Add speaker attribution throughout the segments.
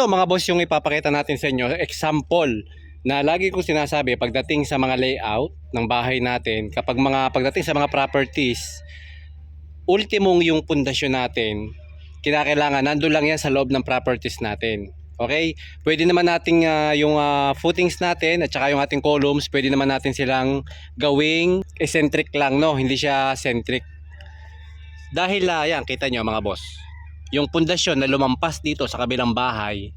Speaker 1: Ito mga boss yung ipapakita natin sa inyo, example na lagi kong sinasabi pagdating sa mga layout ng bahay natin, kapag mga pagdating sa mga properties, ultimong yung pundasyon natin, kinakailangan nandun lang yan sa loob ng properties natin. Okay? Pwede naman nating ah, yung ah, footings natin at saka yung ating columns, pwede naman natin silang gawing eccentric lang, no? Hindi siya centric. Dahil ah, yan, kita nyo mga boss, yung pundasyon na lumampas dito sa kabilang bahay,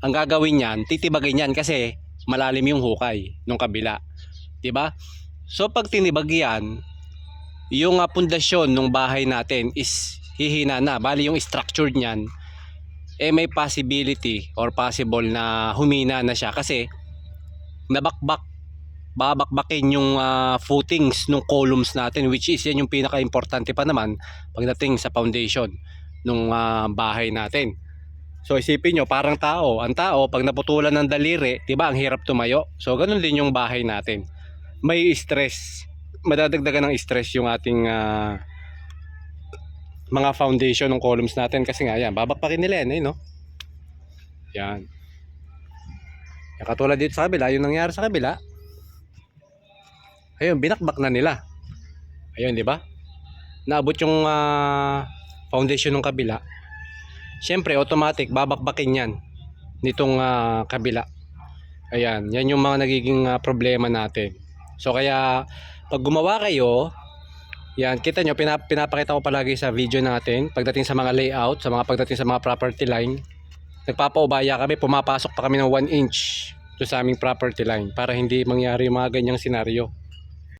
Speaker 1: ang gagawin niyan, titibagin yan kasi malalim yung hukay nung kabila. 'Di ba? So pag tinibag yan, yung ah, pundasyon ng bahay natin is hihina na. Bali yung structure niyan eh may possibility or possible na humina na siya kasi nabakbak babakbakin yung ah, footings ng columns natin which is yan yung pinaka-importante pa naman pagdating sa foundation ng bahay natin. So isipin nyo, parang tao. Ang tao, pag naputulan ng daliri, di ba, ang hirap tumayo. So ganun din yung bahay natin. May stress. Madadagdagan ng stress yung ating ah, mga foundation ng columns natin. Kasi nga, yan, babakbakin nila yan, eh, no? Yan. Yan, katulad dito sa kabila, yung nangyari sa kabila. Ayun, binakbak na nila. Ayun, di ba? Naabot yung ah, foundation ng kabila. Siyempre, automatic, babakbakin yan nitong ah, kabila. Ayan, yan yung mga nagiging ah, problema natin. So, kaya, pag gumawa kayo, yan, kita nyo, pinap pinapakita ko palagi sa video natin, pagdating sa mga layout, sa mga pagdating sa mga property line, nagpapaubaya kami, pumapasok pa kami ng 1 inch to sa aming property line para hindi mangyari yung mga ganyang senaryo.